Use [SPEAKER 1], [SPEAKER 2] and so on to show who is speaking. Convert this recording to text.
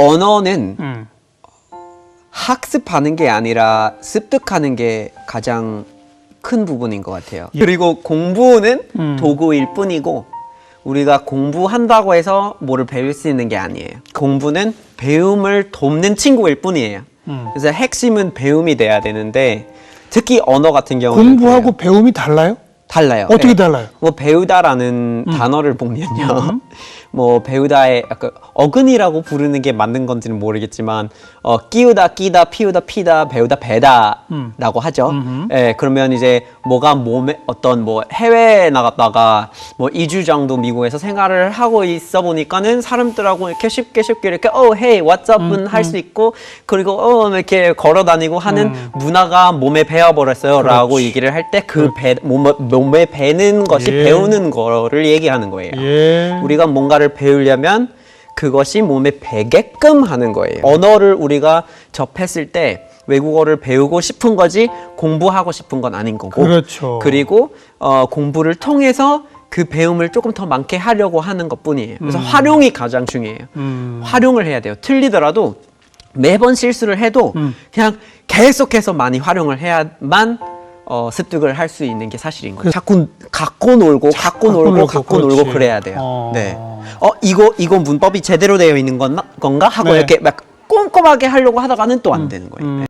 [SPEAKER 1] 언어는
[SPEAKER 2] 음.
[SPEAKER 1] 학습하는 게 아니라 습득하는 게 가장 큰 부분인 것 같아요.
[SPEAKER 2] 예.
[SPEAKER 1] 그리고 공부는
[SPEAKER 2] 음.
[SPEAKER 1] 도구일 뿐이고 우리가 공부한다고 해서 뭐를 배울 수 있는 게 아니에요. 공부는 배움을 돕는 친구일 뿐이에요.
[SPEAKER 2] 음.
[SPEAKER 1] 그래서 핵심은 배움이 돼야 되는데 특히 언어 같은 경우는
[SPEAKER 2] 공부하고. 배움이 달라요?
[SPEAKER 1] 달라요.
[SPEAKER 2] 어떻게
[SPEAKER 1] 네.
[SPEAKER 2] 달라요?
[SPEAKER 1] 뭐 배우다라는 단어를 보면요. 뭐 배우다의 약간 어근이라고 부르는 게 맞는 건지는 모르겠지만 어 끼우다 끼다 피우다 피다 배우다 배다라고 하죠. 예, 그러면 이제 뭐가 몸에 어떤 뭐 해외에 나갔다가 뭐 2주 정도 미국에서 생활을 하고 있어 보니까는 사람들하고 이렇게 쉽게 쉽게 이렇게 어 헤이 왓츠업은 할 수 있고 그리고 어 이렇게 걸어 다니고 하는 문화가 몸에 배어 버렸어요라고 얘기를 할 때 그 배 몸에, 몸에 배는 것이
[SPEAKER 2] 예.
[SPEAKER 1] 배우는 거를 얘기하는 거예요.
[SPEAKER 2] 예.
[SPEAKER 1] 우리가 뭔가 를 배우려면 그것이 몸에 배게끔 하는 거예요. 언어를 우리가 접했을 때 외국어를 배우고 싶은 거지 공부하고 싶은 건 아닌 거고.
[SPEAKER 2] 그렇죠.
[SPEAKER 1] 그리고 어, 공부를 통해서 그 배움을 조금 더 많게 하려고 하는 것 뿐이에요. 그래서 활용이 가장 중요해요.
[SPEAKER 2] 음.
[SPEAKER 1] 활용을 해야 돼요. 틀리더라도 매번 실수를 해도
[SPEAKER 2] 음.
[SPEAKER 1] 그냥 계속해서 많이 활용을 해야만 어, 습득을 할 수 있는 게 사실인 거예요. 자꾸 갖고 놀고 갖고
[SPEAKER 2] 놀고
[SPEAKER 1] 갖고
[SPEAKER 2] 그렇지.
[SPEAKER 1] 놀고 그래야 돼요.
[SPEAKER 2] 어.
[SPEAKER 1] 네. 어 이거 이거 문법이 제대로 되어 있는 건가, 건가 하고
[SPEAKER 2] 네.
[SPEAKER 1] 이렇게 막 꼼꼼하게 하려고 하다가는 또 안 되는 거예요.
[SPEAKER 2] 음.